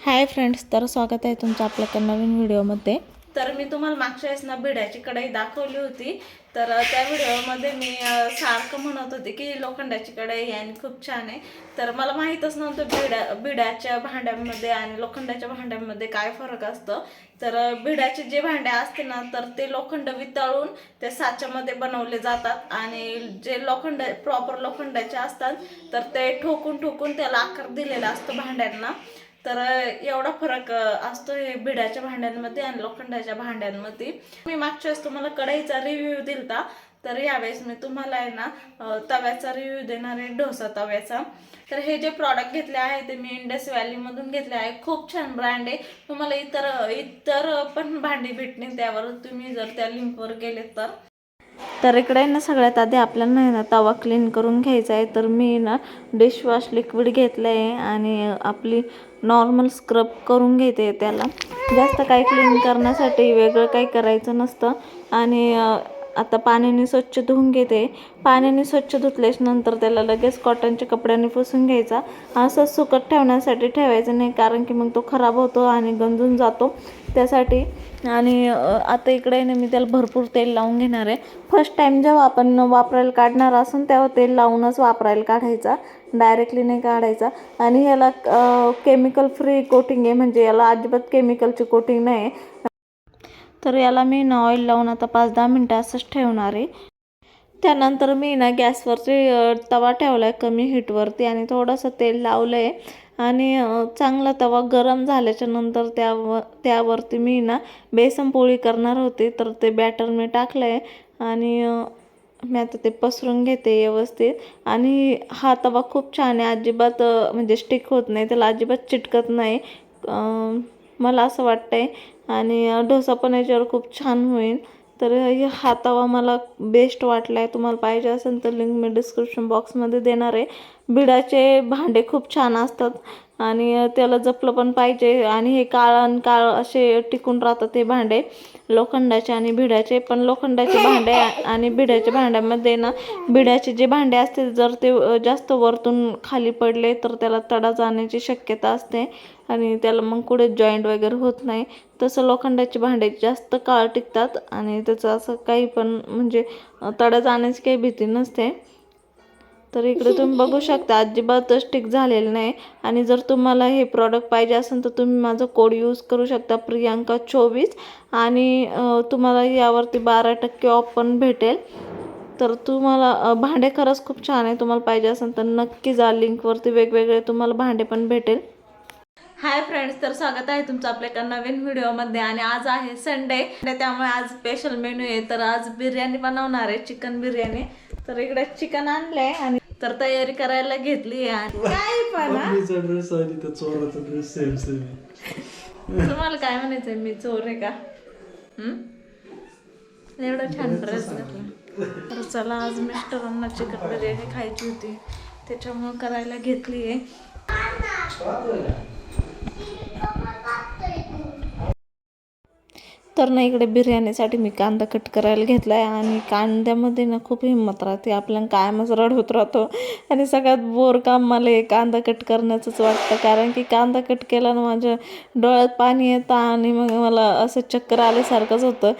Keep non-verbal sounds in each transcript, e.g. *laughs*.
Hi friends तर स्वागत आहे तुमचं आपल्या एका नवीन व्हिडिओमध्ये. तर मी तुम्हाला मागच्या वेळेस ना भिड्याची कढाई दाखवली होती. तर त्या व्हिडिओमध्ये मी सारखं म्हणत होते की लोखंडाची कढई आहे आणि खूप छान आहे. तर मला माहीतच नव्हतं भिड्या भिड्याच्या भांड्यांमध्ये आणि लोखंडाच्या भांड्यांमध्ये काय फरक असतं. तर बिड्याचे भिड्याचे जे भांडे असते ना तर ते लोखंड वितळून ते साच्यामध्ये बनवले जातात. आणि जे लोखंड प्रॉपर लोखंडाचे असतात तर ते ठोकून ठोकून त्याला आकार दिलेला असतो भांड्यांना. तर एवढा फरक असतो हे भिड्याच्या भांड्यांमध्ये आणि लोखंडाच्या भांड्यांमध्ये. मी मागच्या वेळेस तुम्हाला कढईचा रिव्ह्यू दिलता तर यावेळेस मी तुम्हाला आहे ना तव्याचा रिव्ह्यू देणार आहे डोसा तव्याचा. तर हे जे प्रॉडक्ट घेतले आहे ते मी इंडस व्हॅलीमधून घेतले आहे. खूप छान ब्रँड आहे. तुम्हाला इतर इतर पण भांडी भेटणे त्यावर. तुम्ही जर त्या लिंकवर गेले तर. तर इकडे ना सगळ्यात आधी आपल्याला आहे ना तवा क्लीन करून घ्यायचा आहे. तर मी ना डिशवॉश लिक्विड घेतलं आहे आणि आपली नॉर्मल स्क्रब करून घेते त्याला. जास्त काही क्लीन करण्यासाठी वेगळं काही करायचं नसतं. आणि आता पाण्याने स्वच्छ धुवून घेते. पाण्याने स्वच्छ धुतल्याच नंतर त्याला लगेच कॉटनच्या कपड्याने पुसून घ्यायचा. असं सुकत ठेवण्यासाठी ठेवायचं नाही कारण की मग तो खराब होतो आणि गंजून जातो. त्यासाठी आणि आता इकडे ना मी त्याला भरपूर तेल लावून घेणार आहे. फर्स्ट टाईम जेव्हा आपण वापरायला काढणार असून तेव्हा तेल लावूनच वापरायला काढायचा. डायरेक्टली नाही काढायचा. आणि याला केमिकल फ्री कोटिंग आहे म्हणजे याला अजिबात केमिकलची कोटिंग नाही. आहे तर याला मी ना ऑइल लावून आता पाच दहा मिनटं असंच ठेवणार आहे. त्यानंतर मी ना गॅसवरती तवा ठेवला आहे कमी हीटवरती आणि थोडंसं तेल लावलं आहे आणि चांगला तवा गरम झाल्याच्यानंतर त्यावर त्यावरती मी ना बेसन पोळी करणार होते तर ते बॅटर मी टाकलं आहे आणि मी आता ते पसरून घेते व्यवस्थित. आणि हा तवा खूप छान आहे अजिबात म्हणजे स्टिक होत नाही त्याला अजिबात चिटकत नाही. मला असं वाटतं आहे आणि डोसा पण याच्यावर खूप छान होईल. तर हे हा तवा मला बेस्ट वाटला आहे तुम्हाला पाहिजे असेल तर लिंक मी डिस्क्रिप्शन बॉक्समध्ये देणार आहे. बिडाचे भांडे खूप छान असतात आणि त्याला जपलं पण पाहिजे आणि हे काळ आणि काळ असे टिकून राहतात हे भांडे. लोखंडाचे आणि भिड्याचे पण लोखंडाचे भांडे आणि भिड्याच्या भांड्यामध्ये ना भिड्याचे जे भांडे असते जर ते जास्त वरतून खाली पडले तर त्याला तडा जाण्याची शक्यता असते आणि त्याला मग कुठे जॉईंट वगैरे होत नाही. तसं लोखंडाची भांडे जास्त काळ टिकतात आणि त्याचं असं काही पण म्हणजे तडा जाण्याची काही भीती नसते. तर इकडे तुम्ही बघू शकता अजिबातच स्टिक झालेलं नाही. आणि जर तुम्हाला हे प्रॉडक्ट पाहिजे असेल तर तुम्ही माझं कोड यूज करू शकता प्रियांका चोवीस. आणि तुम्हाला यावरती बारा टक्के ऑफ पण भेटेल. तर तुम्हाला भांडे खरंच खूप छान आहे. तुम्हाला पाहिजे असेल तर नक्की जा लिंकवरती वेगवेगळे तुम्हाला भांडे पण भेटेल. हाय फ्रेंड्स तर स्वागत आहे तुमचं आपल्या एका नवीन व्हिडिओमध्ये आणि आज आहे संडे त्यामुळे आज स्पेशल मेनू आहे. तर आज बिर्याणी बनवणार आहे चिकन बिर्याणी. तर इकडे चिकन आणलंय आणि तर तयारी करायला घेतली आहे. काय पण? मम्मीचा ड्रेस आणि त्या चोराचा ड्रेस सेम सेम तुम्हाला काय म्हणायचंय? मी चोर आहे का? हम्म? एवढा छान ड्रेस घातला. तर चला आज मिस्टरांना चिकन बिर्याणी खायची होती. त्याच्यामुळे करायला घेतली आहे. तर ना इकडे बिर्याणीसाठी मी कांदा कट करायला घेतला आहे आणि कांद्यामध्ये ना खूप हिंमत राहते. आपल्याला कायमच रड होत राहतो. आणि सगळ्यात बोर काम मला हे कांदा कट करण्याचंच वाटतं. कारण की कांदा कट केला ना माझ्या डोळ्यात पाणी येतं आणि मग मला असं चक्कर आल्यासारखंच होतं.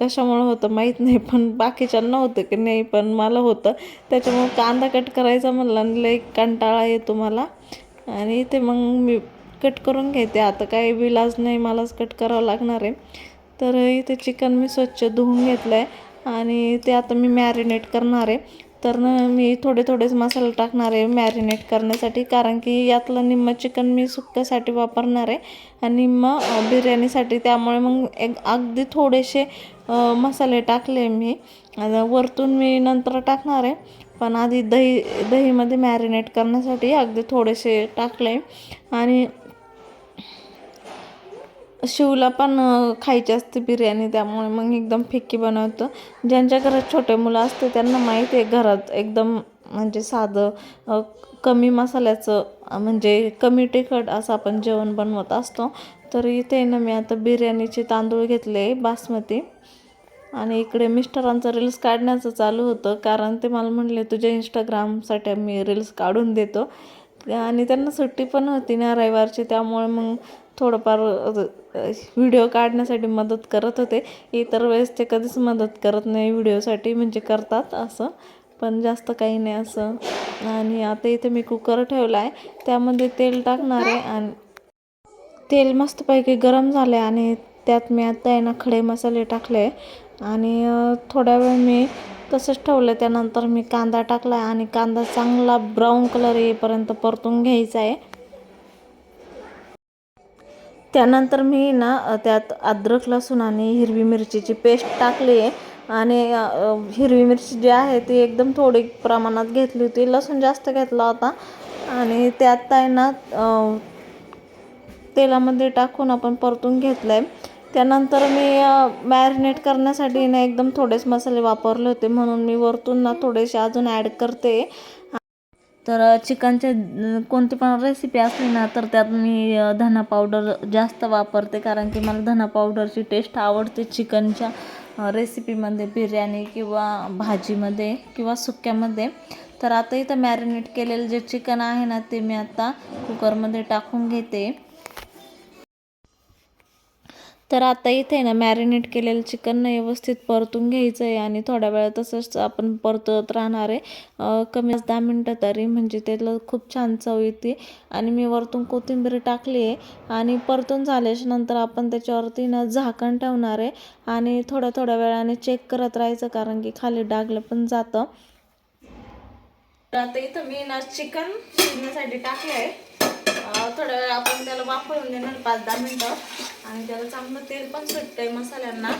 कशामुळं होतं माहीत नाही पण बाकीच्यांना होतं की नाही पण मला होतं. त्याच्यामुळं कांदा कट करायचा म्हणलं आणि लई कंटाळा येतो मला. आणि ते मग मी कट करून घेते. आता काही विलाज नाही मलाच कट करावं लागणार आहे. तर इथे चिकन मी स्वच्छ धुवून घेतलं आहे आणि ते आता मी मॅरिनेट करणार आहे. तर मी थोडे थोडेच मसाले टाकणार आहे मॅरिनेट करण्यासाठी कारण की यातलं निम्म चिकन मी सुक्क्यासाठी वापरणार आहे आणि निम्म बिर्याणीसाठी. त्यामुळे मग एक अगदी थोडेसे मसाले टाकले मी. वरतून मी नंतर टाकणार आहे. पण आधी दही दहीमध्ये मॅरिनेट करण्यासाठी अगदी थोडेसे टाकले. आणि शिवला पण खायची असते बिर्याणी त्यामुळे मग एकदम फिक्की बनवतो. ज्यांच्या घरात छोटे मुलं असते त्यांना माहिती आहे घरात एकदम म्हणजे साधं कमी मसाल्याचं म्हणजे कमी तिखट असं आपण जेवण बनवत असतो. तर इथे ना मी आता बिर्याणीचे तांदूळ घेतले बासमती. आणि इकडे मिस्टरांचं रील्स काढण्याचं चालू होतं कारण ते मला म्हणले तुझ्या इंस्टाग्रामसाठी मी रील्स काढून देतो. आणि त्यांना सुट्टी पण होती ना रविवारची त्यामुळे मग थोडंफार व्हिडिओ काढण्यासाठी मदत करत होते. इतर वेळेस ते कधीच मदत करत नाही व्हिडिओसाठी म्हणजे करतात असं पण जास्त काही नाही असं. आणि आता इथे मी कुकर ठेवला आहे त्यामध्ये तेल टाकणार आहे आणि तेल मस्तपैकी गरम झाले आणि त्यात मी आता आहे ना खडे मसाले टाकले आणि थोड्या वेळ मी तसंच ठेवलं त्यानंतर मी कांदा टाकला आणि कांदा चांगला ब्राऊन कलर येईपर्यंत परतून घ्यायचा आहे. त्यानंतर मी ना त्यात अद्रक लसूण आणि हिरवी मिरचीची पेस्ट टाकली आहे. आणि हिरवी मिरची जी आहे ती एकदम थोडी प्रमाणात घेतली होती. लसूण जास्त घेतला होता. आणि त्यात आहे ना तेलामध्ये टाकून आपण परतून घेतलं आहे त्यानंतर मी मॅरिनेट करण्यासाठी ना एकदम थोडेच मसाले वापरले होते. म्हणून मी वरतून ना थोडेसे अजून ॲड करते. तर चिकनचे कोणती पण रेसिपी असली ना तर त्यात मी धना पावडर जास्त वापरते. कारण की मला धना पावडरची टेस्ट आवडते चिकनच्या रेसिपीमध्ये बिर्याणी किंवा भाजीमध्ये किंवा सुक्यामध्ये तर आता इथं मॅरिनेट केलेलं जे चिकन आहे ना ते मी आता कुकरमध्ये टाकून घेते. तर आता इथे ना मॅरिनेट केलेलं चिकन व्यवस्थित परतून घ्यायचं आहे आणि थोड्या वेळ तसंच आपण परतत राहणार आहे. कमी दहा मिनटं तरी म्हणजे त्याला खूप छान चव येते. आणि मी वरतून कोथिंबीर टाकली आहे आणि परतून झाल्याच्यानंतर आपण त्याच्यावरती ना झाकण ठेवणार आहे. आणि थोड्या थोड्या वेळाने चेक करत राहायचं कारण की खाली डागलं पण जातं. तर आता इथं मी ना चिकन शिजण्यासाठी टाकलं आहे थोड्या वेळ आपण त्याला वापरून देणार पाच दहा मिनटं. आणि त्याला चांगलं तेल पण सुटतंय मसाल्यांना.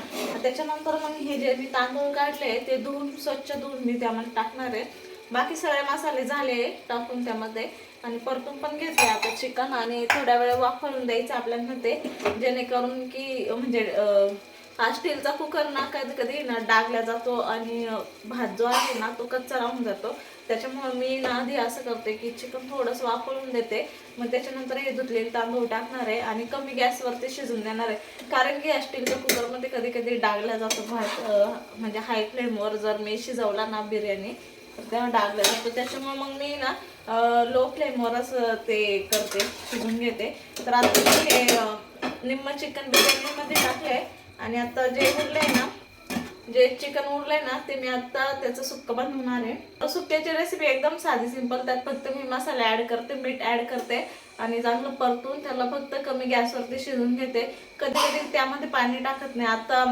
त्याच्यानंतर मग हे जे मी तांदूळ काढले ते धुवून स्वच्छ धुवून मी त्यामध्ये टाकणार आहे. बाकी सगळे मसाले झाले टाकून त्यामध्ये. आणि परतून पण घेतले आता चिकन. आणि थोड्या वेळ वापरून द्यायचं आपल्यामध्ये ते जेणेकरून की म्हणजे हा स्टीलचा कुकर ना कधी कधी ना डागला जातो आणि भात जो आहे ना तो कच्चा राहून जातो. त्याच्यामुळे मी ना आधी असं करते की चिकन थोडंसं वापरून देते. मग त्याच्यानंतर हे धुतलेले तांदूळ टाकणार आहे आणि कमी गॅसवरती शिजून देणार आहे. कारण की या स्टीलच्या कुकरमध्ये कधी कधी डागला जातो भात म्हणजे हाय फ्लेमवर जर मी शिजवला ना बिर्याणी तर तेव्हा डागला जातो. त्याच्यामुळे मग मी ना लो फ्लेमवरच ते करते शिजून घेते. तर आता मी हे निम्म चिकन बिर्याणीमध्ये टाकलंय. आणि आता जे उरलंय ना जे चिकन उरलंय ना ते मी आता त्याचं सुक्क बनवणार आहे. सुक्याची रेसिपी एकदम साधी सिंपल त्यात फक्त मी मसाले ऍड करते मीठ ऍड करते आणि चांगलं परतून त्याला फक्त कमी गॅसवरती शिजून घेते. कधी कधी त्यामध्ये पाणी टाकत नाही. आता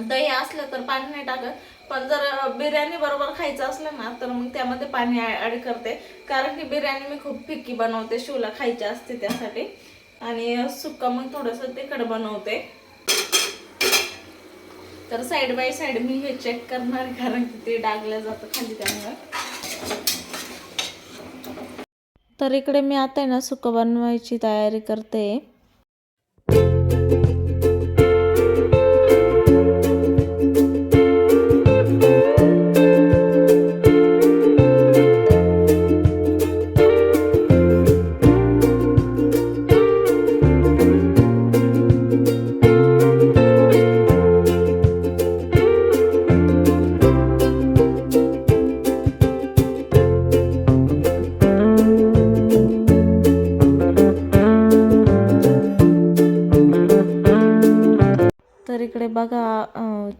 दही असलं तर पाणी नाही टाकत पण जर बिर्याणी बरोबर खायचं असलं ना तर मग त्यामध्ये पाणी ऍड करते. कारण की बिर्याणी मी खूप फिक्की बनवते शिवला खायची असते त्यासाठी. आणि सुक्का मग थोडंसं तिखट बनवते. तर साईड बाय साईड मी हे चेक करणार आहे, कारण की ते डागलं जातं खाली त्यामुळे. तर इकडे मी आता आहे ना सुकं बनवायची तयारी करते.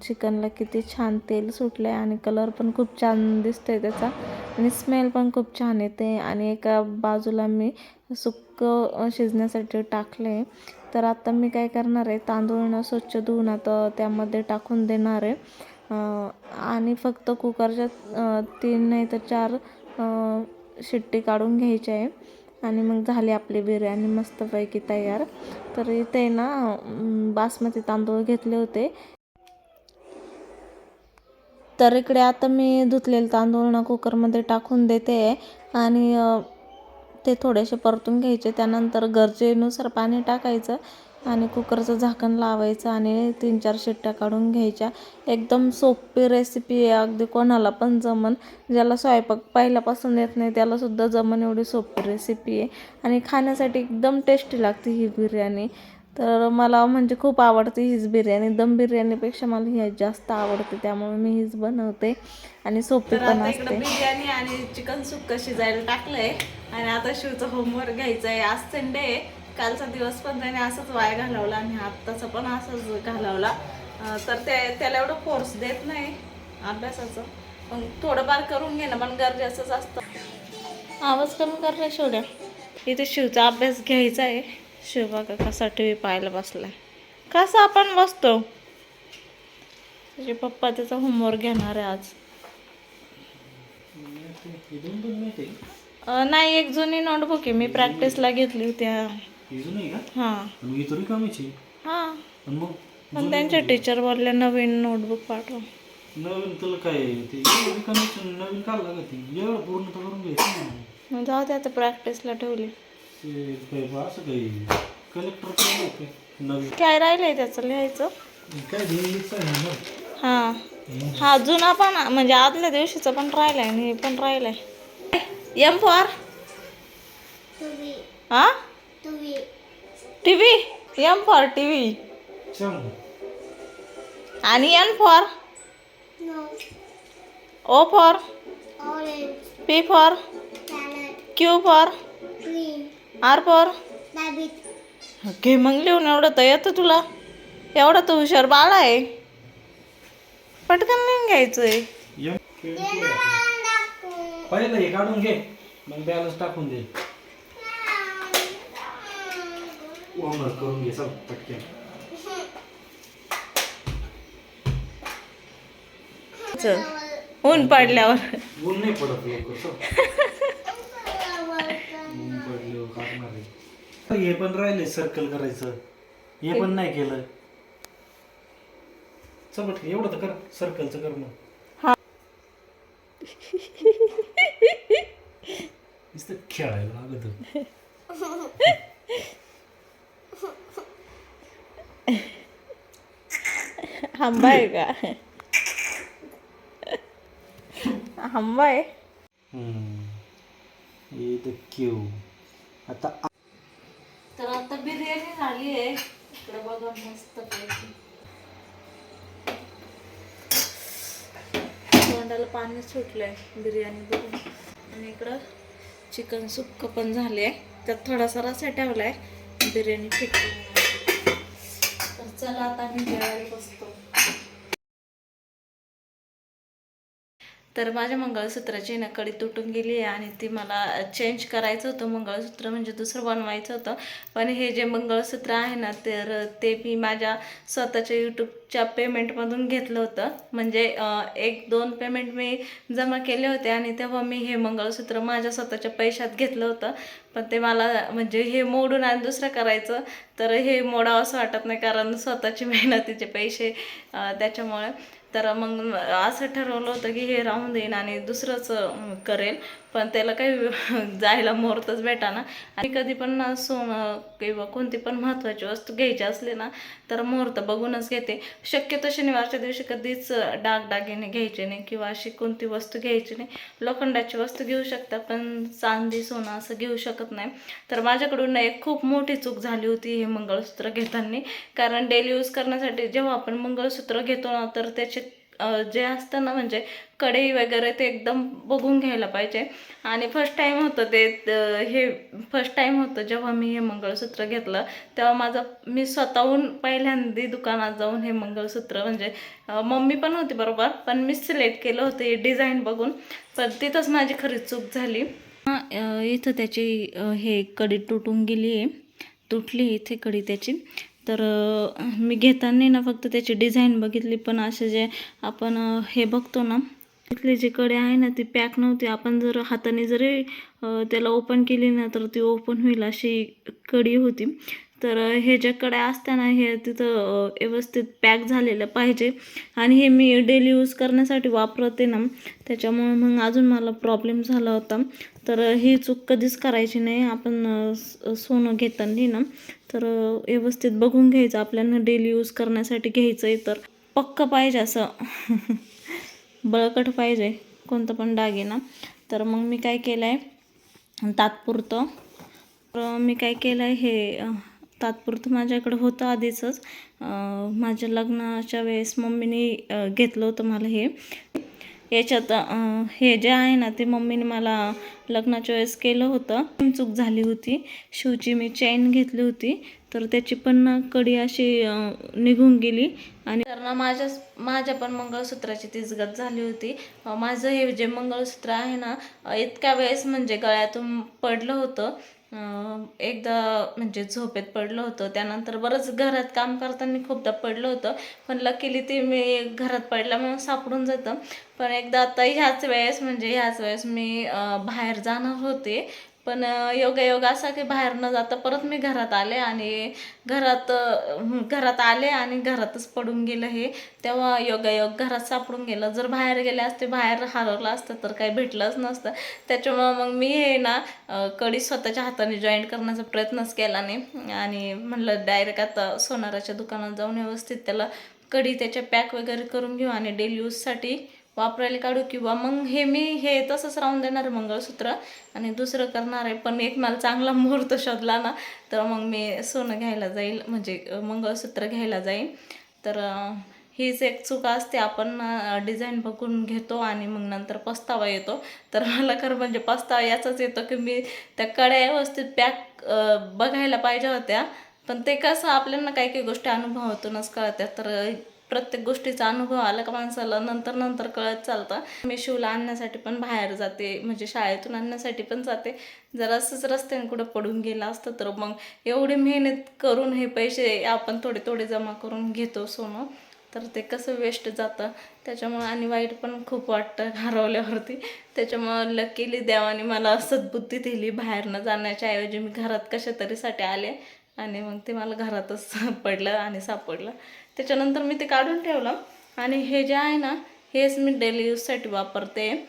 चिकनला किती छान तेल सुटलं आहे आणि कलर पण खूप छान दिसतो आहे त्याचा. आणि स्मेल पण खूप छान येते. आणि एका बाजूला मी सुक्कं शिजण्यासाठी टाकले तर आता मी काय करणार आहे तांदूळ ना स्वच्छ धुवून आता त्यामध्ये टाकून देणार आहे. आणि फक्त कुकरच्या तीन नाही तर चार शिट्टी काढून घ्यायची आहे. आणि मग झाली आपली बिर्याणी मस्तपैकी तयार. तर इथे ना बासमती तांदूळ घेतले होते. तर इकडे आता मी धुतलेले तांदूळ ना कुकरमध्ये टाकून देते आणि ते थोडेसे परतून घ्यायचे. त्यानंतर गरजेनुसार पाणी टाकायचं आणि कुकरचं झाकण लावायचं आणि तीन चार शिट्ट्या काढून घ्यायच्या. एकदम सोपी रेसिपी आहे. अगदी कोणाला पण जमन. ज्याला स्वयंपाक पहिल्यापासून येत नाही त्यालासुद्धा जमन एवढी सोपी रेसिपी आहे. आणि खाण्यासाठी एकदम टेस्टी लागते ही बिर्याणी. तर मला म्हणजे खूप आवडते हीच बिर्याणी. दम बिर्याणीपेक्षा मला ही जास्त आवडते त्यामुळे मी हीच बनवते आणि सोपी पण असते. बिर्याणी आणि चिकन सुक्क शिजायला टाकलंय आणि आता शिवचं होमवर्क घ्यायचं आहे आज संडे आहे. कालचा दिवस पण त्याने असंच वाया घालवला आणि आत्ताचा पण असंच घालवला. तर ते त्याला एवढं फोर्स देत नाही अभ्यासाचं. पण थोडंफार करून घेणं पण गरजेचंच असतं. आवाज कमी कर रे शेवड्या इथे शिवचा अभ्यास घ्यायचा आहे. शिव कसा टी व्ही पाहायला बसलाय. कसा आपण बसतो? त्याचे पप्पा त्याचा होमवर्क घेणार आहे आज. नाही एक जुनी नोटबुक आहे. मी प्रॅक्टिसला घेतली होती. हा. का हा. पण त्यांच्या टीचर बोलल्या नवीन नोटबुक पाठव. नवीन तुला काय ते. नवीन काल लागत ती? एवढं पूर्ण करून घ्यायचं जाऊ दे आता प्रॅक्टिसला ठेवली. काय बा असं काही कलेक्टर काय काय नवीन. काय राहिलंय त्याचं लिहायचं? काय इंग्लिश आहे ना? हा. हा जुना पण म्हणजे आदल्या दिवशीचा पण राहिलाय आणि हे पण राहिलाय. एम फॉर हा? टीव्ही एम फॉर टीव्ही सांग आणि N for O for P for Q for R for घे मग लिहून एवढं तर येतं तुला. एवढं तर हुशार बाळ आहे. पटकन लिहून घ्यायचंय. पहिलं हे काढून घे. मग बॅलन्स टाकून दे. होमवर्क करून घे चल पटकन. ऊन पडल्यावर. ऊन नाही पडत लवकर *laughs* चल ऊन पडल्यावर काढणार आहे हे पण राहिले सर्कल करायचं. हे पण नाही केलं. चल पटकन एवढं तर कर सर्कलचं कर मग. नुसतं खेळायला लागत आंबा आहे का? आंबा आहे. हे द क्यू. तर आता बिर्याणी झाली आहे. इकडे बघा मस्त पैकी. तोंडाला पाणी सुटलंय बिर्याणी बघून. आणि इकडं चिकन सुक्क पण झाले त्यात थोडासा रसा ठेवलाय. बिर्याणी फिट तर चला आता मी जेवायला बसतो. तर माझ्या मंगळसूत्राची ना कडी तुटून गेली आहे आणि ती मला चेंज करायचं होतं. मंगळसूत्र म्हणजे दुसरं बनवायचं होतं. पण हे जे मंगळसूत्र आहे ना तर ते मी माझ्या स्वतःच्या यूट्यूबच्या पेमेंटमधून घेतलं होतं. म्हणजे एक दोन पेमेंट मी जमा केले होते आणि तेव्हा मी हे मंगळसूत्र माझ्या स्वतःच्या पैशात घेतलं होतं. पण ते मला म्हणजे हे मोडून आणि दुसरं करायचं तर हे मोडावं असं वाटत नाही कारण स्वतःची मेहनतीचे पैसे त्याच्यामुळे. तर मग असं ठरवलं होतं की हे राहून देईन आणि दुसरंच करेल पण त्याला काही *laughs* जायला मुहूर्तच भेटा ना आणि कधी पण सोनं किंवा कोणती पण महत्त्वाची वस्तू घ्यायची असली ना तर मुहूर्त बघूनच घेते. शक्यतो शनिवारच्या दिवशी कधीच डागडागिने घ्यायचे नाही किंवा अशी कोणती वस्तू घ्यायची नाही. लोखंडाची वस्तू घेऊ शकता पण चांदी सोनं असं घेऊ शकत नाही. तर माझ्याकडून एक खूप मोठी चूक झाली होती हे मंगळसूत्र घेताना. कारण डेली यूज करण्यासाठी जेव्हा आपण मंगळसूत्र घेतो ना तर त्याचे जे असतं ना म्हणजे कढई वगैरे ते एकदम बघून घ्यायला पाहिजे. आणि फर्स्ट टाईम होतं ते हे फर्स्ट टाईम होतं जेव्हा मी हे मंगळसूत्र घेतलं तेव्हा माझं मी स्वतःहून पहिल्यांदा दुकानात जाऊन हे मंगळसूत्र म्हणजे मम्मी पण होती बरोबर पण मी सिलेक्ट केलं होतं हे डिझाईन बघून. पण तिथंच माझी खरी चूक झाली. इथं त्याची हे कडी तुटून गेली आहे तुटली इथे कडी त्याची. तर मी घेताना ना फक्त त्याची डिझाईन बघितली पण असे जे आपण हे बघतो ना तिथले जे कडे आहे ना ती पॅक नव्हती. आपण जर हाताने जरी त्याला ओपन केली ना तर ती ओपन होईल अशी कडी होती. तर हे जे कड्या असताना हे तिथं व्यवस्थित पॅक झालेलं पाहिजे. आणि हे मी डेली यूज करण्यासाठी वापरते ना त्याच्यामुळे मग अजून मला प्रॉब्लेम झाला होता. तर ही चूक कधीच करायची नाही. आपण स- सोनं घेताना ना तर व्यवस्थित बघून घ्यायचं. आपल्याला डेली यूज करण्यासाठी घ्यायचं आहे तर. पक्क पाहिजे असं. *laughs* बळकट पाहिजे. कोणतं पण दागिना तर मग मी काय केलं आहे तात्पुरतं. तर मी काय केलं आहे हे तात्पुरतं माझ्याकडं होतं आधीचंच. माझ्या लग्नाच्या वेळेस मम्मीने घेतलं होतं मला हे. याच्यात हे जे आहे ना ते मम्मीने मला लग्नाच्या वेळेस केलं होतं. चूक झाली होती. शिवची मी चेन घेतली होती. तर त्याची पण कडी अशी निघून गेली. आणि तर ना माझ्या माझ्या पण मंगळसूत्राची तिजगत झाली होती. माझं हे जे मंगळसूत्र आहे ना इतक्या वेळेस म्हणजे गळ्यातून पडलं होतं. एकदा म्हणजे झोपेत पडलं होतं त्यानंतर बरंच घरात काम करताना खूपदा पडलं होतं पण लकीली ते मी घरात पडल्यामुळे सापडून जातं. पण एकदा आता ह्याच वेळेस म्हणजे ह्याच वेळेस मी बाहेर जाणार होते. पण योगायोग असा की बाहेर न जाता परत मी घरात आले आणि घरात घरात आले आणि घरातच पडून गेलं हे. तेव्हा योगायोग घरात सापडून गेलं. जर बाहेर गेले असते बाहेर हरवलं असतं तर काही भेटलंच नसतं. त्याच्यामुळं मग मी हे ना कडी स्वतःच्या हाताने जॉईंट करण्याचा प्रयत्नच केला नाही. आणि म्हणलं डायरेक्ट आता सोनाराच्या दुकानात जाऊन व्यवस्थित त्याला कडी त्याच्या पॅक वगैरे करून घेऊ आणि डेली यूजसाठी वापरायला काढू किंवा मग हे मी हे तसंच राहून देणार आहे मंगळसूत्र. आणि दुसरं करणार आहे पण एक मला चांगला मुहूर्त शोधला ना तर मग मी सोनं घ्यायला जाईल म्हणजे मंगळसूत्र घ्यायला जाईल तर हीच एक चूक असते. आपण डिझाईन बघून घेतो आणि मग नंतर पस्तावा येतो. तर मला खरं म्हणजे पस्तावा याचाच येतो की मी त्या कड्या व्यवस्थित पॅक बघायला पाहिजे होत्या. पण ते कसं आपल्याला काही काही गोष्टी अनुभवातूनच कळत्या तर प्रत्येक गोष्टीचा अनुभव आला का माणसाला नंतर नंतर कळत चालतं. मी शिवला आणण्यासाठी पण बाहेर जाते म्हणजे शाळेतून आणण्यासाठी पण जाते. जर असंच रस्त्याने कुठं पडून गेलं असतं तर मग एवढी मेहनत करून हे पैसे आपण थोडे थोडे जमा करून घेतो सोनं. तर ते कसं वेस्ट जातं. त्याच्यामुळं आणि वाईट पण खूप वाटतं हरवल्यावरती. त्याच्यामुळं लकीली देवाने मला सद्बुद्धी दिली. बाहेर न जाण्याच्या ऐवजी मी घरात कशा तरीसाठी आले आणि मग ते मला घरातच पडलं आणि सापडलं. त्याच्यानंतर मी ते काढून ठेवलं. आणि हे जे आहे ना हेच मी डेली यूजसाठी वापरते.